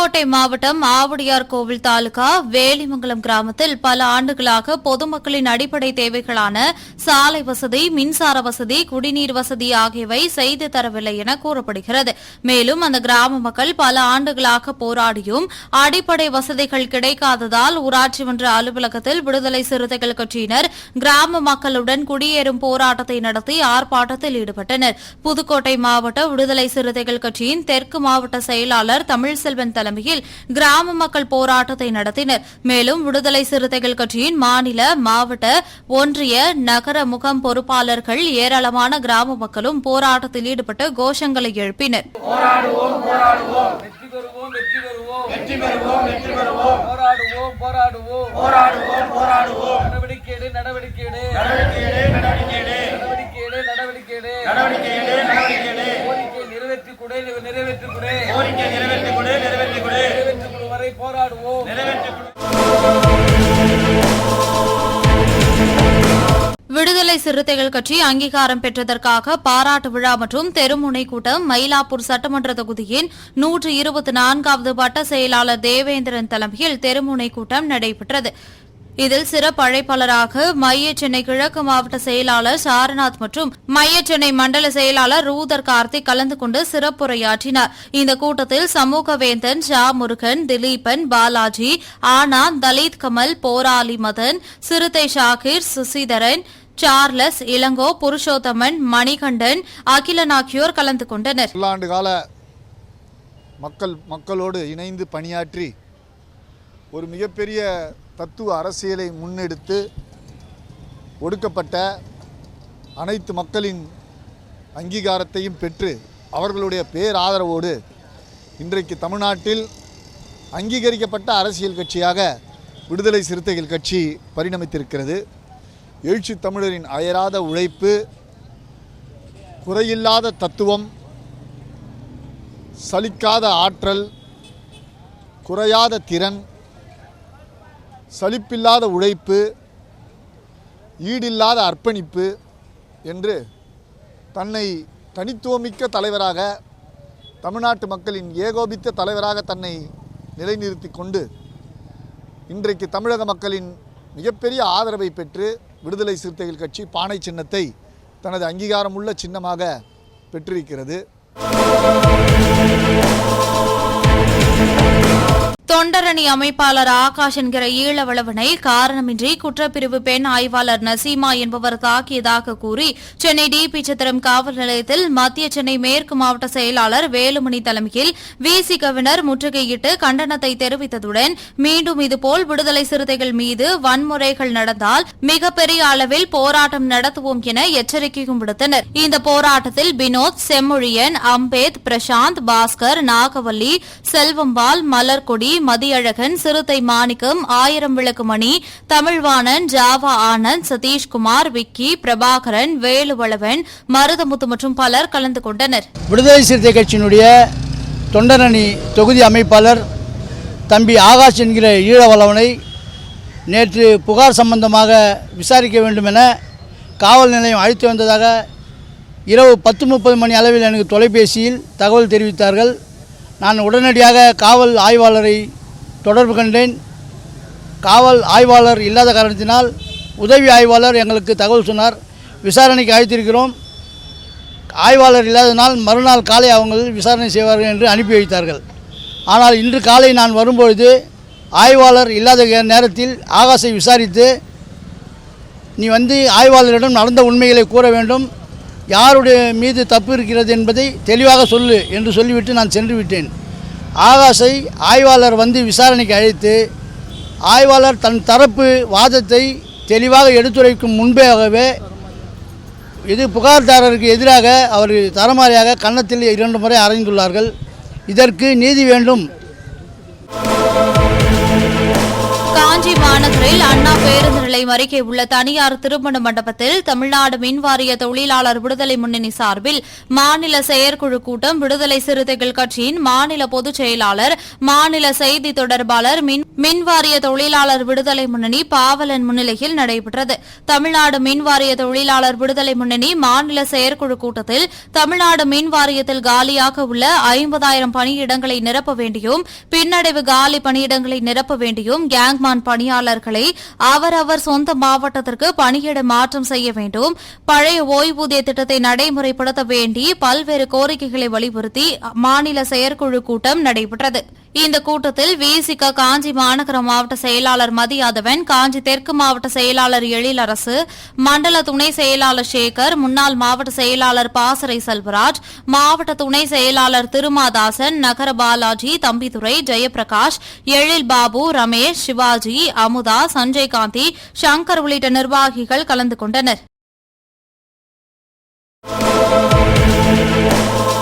புதுக்கோட்டை மாவட்டம் ஆவுடையார் கோவில் தாலுகா வேலிமங்கலம் கிராமத்தில் பல ஆண்டுகளாக பொதுமக்களின் அடிப்படை தேவைகளான சாலை வசதி மின்சார வசதி குடிநீர் வசதி ஆகியவை செய்து தரவில்லை என கூறப்படுகிறது. மேலும் அந்த கிராம மக்கள் பல ஆண்டுகளாக போராடியும் அடிப்படை வசதிகள் கிடைக்காததால் ஊராட்சி மன்ற அலுவலகத்தில் விடுதலை சிறுத்தைகள் கட்சியினர் கிராம மக்களுடன் குடியேறும் போராட்டத்தை நடத்தி ஆர்ப்பாட்டத்தில் ஈடுபட்டனர். புதுக்கோட்டை மாவட்ட விடுதலை சிறுத்தைகள் கட்சியின் தெற்கு மாவட்ட செயலாளர் தமிழ்செல்வன் தலைமை தலைமையில் கிராம மக்கள் போராட்டத்தை நடத்தினர். மேலும் விடுதலை சிறுத்தைகள் கட்சியின் மாநில மாவட்ட ஒன்றிய நகர முகம் பொறுப்பாளர்கள் ஏராளமான கிராம மக்களும் போராட்டத்தில் ஈடுபட்டு கோஷங்களை எழுப்பினர். வெற்றி போராடுவோம். விடுதலை சிறுத்தைகள் கட்சி அங்கீகாரம் பெற்றதற்காக பாராட்டு விழா மற்றும் தெருமுனை கூட்டம் மயிலாப்பூர் சட்டமன்ற தொகுதியின் நூற்று இருபத்தி நான்காவது வட்ட செயலாளர் தேவேந்திரன் தலைமையில் தெருமுனை கூட்டம் நடைபெற்றது. இதில் சிறப்பு அழைப்பாளராக மைய சென்னை கிழக்கு மாவட்ட செயலாளர் சாரநாத் மற்றும் மைய சென்னை மண்டல செயலாளர் ரூதர் கார்த்திக் கலந்து கொண்டு சிறப்புரையாற்றினார். இந்த கூட்டத்தில் சமூகவேந்தன் ஷா முருகன் திலீபன் பாலாஜி ஆனந்த் தலித் கமல் போராளி மதன் சிறுத்தை ஷாகிர் சுசிதரன் சார்லஸ் இளங்கோ புருஷோத்தமன் மணிகண்டன் அகிலன் ஆகியோர் கலந்து கொண்டனர். பல்லாண்டு கால மக்கள் மக்களோடு இணைந்து பணியாற்றி ஒரு மிகப்பெரிய தத்துவ அரசியலை முன்னெடுத்து ஒடுக்கப்பட்ட அனைத்து மக்களின் அங்கீகாரத்தையும் பெற்று அவர்களுடைய பேராதரவோடு இன்றைக்கு தமிழ்நாட்டில் அங்கீகரிக்கப்பட்ட அரசியல் கட்சியாக விடுதலை சிறுத்தைகள் கட்சி பரிணமித்திருக்கிறது. எழுச்சி தமிழரின் அயராத உழைப்பு குறையில்லாத தத்துவம் சலிக்காத ஆற்றல் குறையாத திறன் சலிப்பில்லாத உழைப்பு ஈடில்லாத அர்ப்பணிப்பு என்று தன்னை தனித்துவமிக்க தலைவராக தமிழ்நாட்டு மக்களின் ஏகோபித்த தலைவராக தன்னை நிலைநிறுத்தி கொண்டு இன்றைக்கு தமிழக மக்களின் மிகப்பெரிய ஆதரவை பெற்று விடுதலை சிறுத்தைகள் கட்சி பானை சின்னத்தை தனது அங்கீகாரமுள்ள சின்னமாக பெற்றிருக்கிறது. தொண்டரணி அமைப்பாளர் ஆகாஷ் என்கிற ஈழவளவனை காரணமின்றி குற்றப்பிரிவு பெண் ஆய்வாளர் நசீமா என்பவர் தாக்கியதாக கூறி சென்னை டிபி சித்திரம் காவல் நிலையத்தில் மத்திய சென்னை மேற்கு மாவட்ட செயலாளர் வேலுமணி தலைமையில் விசி கவினர் முற்றுகையிட்டு கண்டனத்தை தெரிவித்ததுடன் மீண்டும் இதுபோல் விடுதலை சிறுத்தைகள் மீது வன்முறைகள் நடந்தால் மிகப்பெரிய அளவில் போராட்டம் நடத்துவோம் என எச்சரிக்கையும் விடுத்தனர். இந்த போராட்டத்தில் வினோத் செம்மொழியன் அம்பேத் பிரசாந்த் பாஸ்கர் நாகவல்லி செல்வம்பால் மலர்கொடி மதியழகன் சிறுத்தை மாணிக்கம் ஆயிரம் விளக்கு மணி தமிழ்வாணன் ஜாவா ஆனந்த் சதீஷ்குமார் விக்கி பிரபாகரன் வேலுவளவன் மருதமுத்து மற்றும் பலர் கலந்து கொண்டனர். விடுதலை சிறுத்தை கட்சியினுடைய தொண்டரணி தொகுதி அமைப்பாளர் தம்பி ஆகாஷ் என்கிற ஈழவளவனை நேற்று புகார் சம்பந்தமாக விசாரிக்க வேண்டும் என காவல் நிலையம் அழைத்து வந்ததாக இரவு பத்து முப்பது மணி அளவில் எனக்கு தொலைபேசியில் தகவல் தெரிவித்தார்கள். நான் உடனடியாக காவல் ஆய்வாளரை தொடர்பு கண்டேன். காவல் ஆய்வாளர் இல்லாத காரணத்தினால் உதவி ஆய்வாளர் எங்களுக்கு தகவல் சொன்னார். விசாரணைக்கு அழைத்திருக்கிறோம். ஆய்வாளர் இல்லாதனால் மறுநாள் காலை அவங்கள் விசாரணை செய்வார்கள் என்று அனுப்பி வைத்தார்கள். ஆனால் இன்று காலை நான் வரும்பொழுது ஆய்வாளர் இல்லாத நேரத்தில் ஆகாசை விசாரித்து நீ வந்து ஆய்வாளரிடம் நடந்த உண்மைகளை கூற வேண்டும். யாருடைய மீது தப்பு இருக்கிறது என்பதை தெளிவாக சொல்லு என்று சொல்லிவிட்டு நான் சென்று விட்டேன். ஆகாஷை ஆய்வாளர் வந்து விசாரணைக்கு அழைத்து ஆய்வாளர் தன் தரப்பு வாதத்தை தெளிவாக எடுத்துரைக்கும் முன்பேகவே இது புகார்தாரருக்கு எதிராக அவர் தரமாரியாக கன்னத்தில் இரண்டு முறை அறைந்துள்ளார்கள். இதற்கு நீதி வேண்டும். காஞ்சி நகரில் அண்ணா பேருந்து நிலையம் அருகே உள்ள தனியார் திருமண மண்டபத்தில் தமிழ்நாடு மின்வாரிய தொழிலாளர் விடுதலை முன்னணி சார்பில் மாநில செயற்குழு கூட்டம் விடுதலை சிறுத்தைகள் கட்சியின் மாநில பொதுச் செயலாளர் மாநில செய்தி தொடர்பாளர் மின் மின்வாரிய தொழிலாளர் விடுதலை முன்னணி பாவலன் முன்னிலையில் நடைபெற்றது. தமிழ்நாடு மின்வாரிய தொழிலாளர் விடுதலை முன்னணி மாநில செயற்குழு கூட்டத்தில் தமிழ்நாடு மின் வாரியத்தில் காலியாக உள்ள ஐம்பதாயிரம் பணியிடங்களை நிரப்ப வேண்டியும் பின்னடைவு காலி பணியிடங்களை நிரப்ப வேண்டியும் கேங்மான் பணியாளர்களை அவரவர் சொந்த மாவட்டத்திற்கு பணியிட மாற்றம் செய்ய வேண்டும். பழைய ஓய்வூதிய திட்டத்தை நடைமுறைப்படுத்த வேண்டி பல்வேறு கோரிக்கைகளை வலியுறுத்தி மாநில செயற்குழு கூட்டம் நடைபெற்றது. இந்த கூட்டத்தில் விசிக காஞ்சி மாநகர மாவட்ட செயலாளர் மதியாதவன் காஞ்சி தெற்கு மாவட்ட செயலாளர் எழிலரசு மண்டல துணை செயலாளர் சேகர் முன்னாள் மாவட்ட செயலாளர் பாசறை செல்வராஜ் மாவட்ட துணை செயலாளர் திருமாதாசன் நகர பாலாஜி தம்பிதுரை ஜெயபிரகாஷ் எழில் பாபு ரமேஷ் சிவாஜி அமுதா சுதா சஞ்சய் காந்தி சங்கர் உள்ளிட்ட நிர்வாகிகள் கலந்து கொண்டனர்.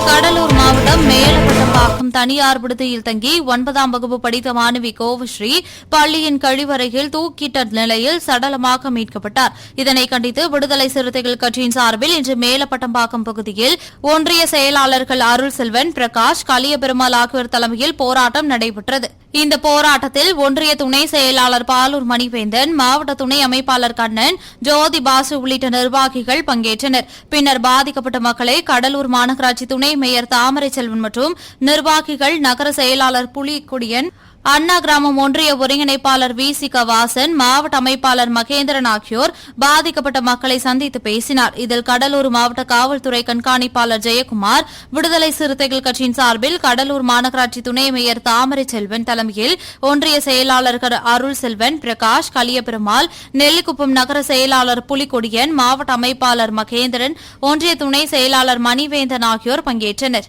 கடலூர் மாவட்டம் மேலப்பட்டம்பாக்கம் தனியார் விடுதியில் தங்கி ஒன்பதாம் வகுப்பு படித்த மாணவி கோவஸ்ரீ பள்ளியின் கழிவறையில் தூக்கிட்ட நிலையில் சடலமாக மீட்கப்பட்டார். இதனை கண்டித்து விடுதலை சிறுத்தைகள் கட்சியின் சார்பில் இன்று மேலப்பட்டம்பாக்கம் பகுதியில் ஒன்றிய செயலாளர்கள் அருள் செல்வன் பிரகாஷ் கலியபெருமாள் ஆகியோர் தலைமையில் போராட்டம் நடைபெற்றது. இந்த போராட்டத்தில் ஒன்றிய துணை செயலாளர் பாலூர் மணிவேந்தன் மாவட்ட துணை அமைப்பாளர் கண்ணன் ஜோதி பாசு உள்ளிட்ட நிர்வாகிகள் பங்கேற்றனர். பின்னர் பாதிக்கப்பட்ட மக்களை கடலூர் மாநகராட்சி துணை மேயர் தாமரை செல்வன் மற்றும் நிர்வாகிகள் நகர செயலாளர் புலிக்குடியன் அண்ணா கிராமம் ஒன்றிய ஒருங்கிணைப்பாளர் வி சி கவாசன் மாவட்ட அமைப்பாளர் மகேந்திரன் ஆகியோர் பாதிக்கப்பட்ட மக்களை சந்தித்து பேசினார். இதில் கடலூர் மாவட்ட காவல்துறை கண்காணிப்பாளர் ஜெயக்குமார் விடுதலை சிறுத்தைகள் கட்சியின் சார்பில் கடலூர் மாநகராட்சி துணை மேயர் தாமரை செல்வன் தலைமையில் ஒன்றிய செயலாளர்கள் அருள் செல்வன் பிரகாஷ் கலியபெருமாள் நெல்லிக்குப்பம் நகர செயலாளர் புலிகொடியன் மாவட்ட அமைப்பாளர் மகேந்திரன் ஒன்றிய துணை செயலாளர் மணிவேந்தன் ஆகியோர் பங்கேற்றனர்.